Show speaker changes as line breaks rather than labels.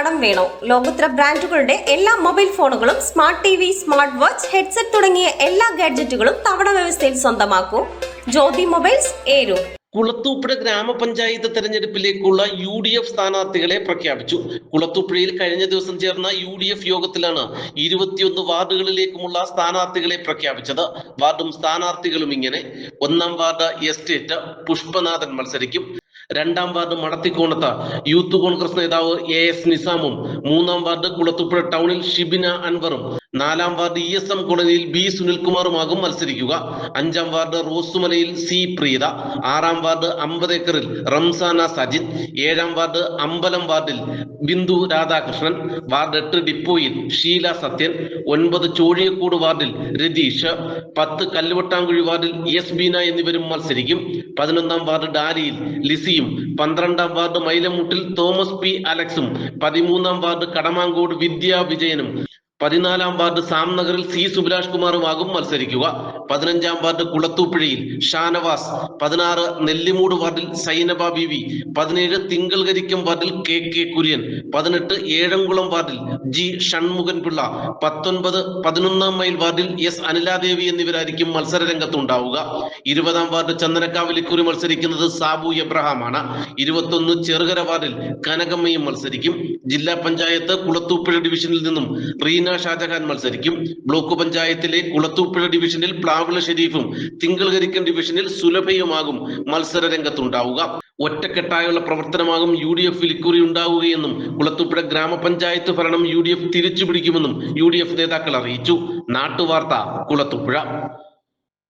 കടം വേണോ? ലോകോത്തര ബ്രാൻഡുകളുടെ എല്ലാ മൊബൈൽ ഫോണുകളും smart T V smart watch headset തുടങ്ങിയ എല്ലാ ഗാഡ്ജറ്റുകളും തവണ വ്യവസ്ഥയിൽ സ്വന്തമാക്കൂ. ജ്യോതി മൊബൈൽസ് ഏരു.
കുളത്തൂപ്പുഴ ഗ്രാമപഞ്ചായത്ത് തെരഞ്ഞെടുപ്പിലേക്കുള്ള യു ഡി എഫ് സ്ഥാനാർത്ഥികളെ പ്രഖ്യാപിച്ചു. കുളത്തൂപ്പുഴയിൽ കഴിഞ്ഞ ദിവസം ചേർന്ന യു ഡി എഫ് യോഗത്തിലാണ് ഇരുപത്തിയൊന്ന് വാർഡുകളിലേക്കുമുള്ള സ്ഥാനാർത്ഥികളെ പ്രഖ്യാപിച്ചത്. വാർഡും സ്ഥാനാർത്ഥികളും ഇങ്ങനെ ഒന്നാം വാർഡ് എസ്റ്റേറ്റ് പുഷ്പനാഥൻ മത്സരിക്കും. രണ്ടാം വാർഡ് മടത്തിക്കോണത്ത് യൂത്ത് കോൺഗ്രസ് നേതാവ് എ എസ് നിസാമും മൂന്നാം വാർഡ് കുളത്തുപ്പുഴ ടൗണിൽ ഷിബിന അൻവറും നാലാം വാർഡ് ഇ എസ് എം കോളനിയിൽ ബി സുനിൽകുമാറുമാകും മത്സരിക്കുക. അഞ്ചാം വാർഡ് റോസുമലയിൽ സി പ്രീത ആറാം വാർഡ് അമ്പത് ഏക്കറിൽ റംസാന സജിത് ഏഴാം വാർഡ് അമ്പലം വാർഡിൽ ബിന്ദു രാധാകൃഷ്ണൻ വാർഡ് എട്ട് ഡിപ്പോയിൽ ഷീല സത്യൻ ഒൻപത് ചോഴിയക്കോട് വാർഡിൽ രതീഷ് പത്ത് കല്ലുവട്ടാങ്കുഴി വാർഡിൽ എസ് ബീന എന്നിവരും മത്സരിക്കും. പതിനൊന്നാം വാർഡ് ഡാലിയിൽ ലിസിയും പന്ത്രണ്ടാം വാർഡ് മൈലമുട്ടിൽ തോമസ് പി അലക്സും പതിമൂന്നാം വാർഡ് കടമാങ്കോട് വിദ്യാ വിജയനും പതിനാലാം വാർഡ് സാംനഗറിൽ സി സുഭിലാഷ് കുമാറുമാകും മത്സരിക്കുക. പതിനഞ്ചാം വാർഡ് കുളത്തൂപ്പുഴയിൽ ഷാനവാസ് പതിനാറ് നെല്ലിമൂട് വാർഡിൽ സൈനബ ബിവി പതിനേഴ് തിങ്കൾകരിക്കം വാർഡിൽ കെ കെ കുര്യൻ പതിനെട്ട് ഏഴംകുളം വാർഡിൽ ജി ഷൺമുഖൻ പിള്ള പത്തൊൻപത് പതിനൊന്നാം മൈൽ വാർഡിൽ എസ് അനിലാദേവി എന്നിവരായിരിക്കും മത്സര രംഗത്തുണ്ടാവുക ഇരുപതാം വാർഡ് ചന്ദനക്കാവിൽ ഇക്കുറി മത്സരിക്കുന്നത് സാബു എബ്രഹാമാണ്. ഇരുപത്തൊന്ന് ചെറുകര വാർഡിൽ കനകമ്മയും മത്സരിക്കും. ജില്ലാ പഞ്ചായത്ത് കുളത്തൂപ്പുഴ ഡിവിഷനിൽ നിന്നും റീന ഷാജഹാൻ മത്സരിക്കും. ബ്ലോക്ക് പഞ്ചായത്തിലെ കുളത്തൂപ്പുഴ ഡിവിഷനിൽ പ്ലാവിള ഷെരീഫും തിങ്കൾകരിക്കൻ ഡിവിഷനിൽ സുലഭയുമാകും മത്സര രംഗത്തുണ്ടാവുക. ഒറ്റക്കെട്ടായുള്ള പ്രവർത്തനമാകും യു ഡി എഫിൽ ഇക്കുറി ഉണ്ടാവുകയെന്നും കുളത്തൂപ്പുഴ ഗ്രാമപഞ്ചായത്ത് ഭരണം യു ഡി എഫ് തിരിച്ചുപിടിക്കുമെന്നും യു ഡി എഫ് നേതാക്കൾ അറിയിച്ചു. നാട്ടുവാർത്ത കുളത്തൂപ്പുഴ.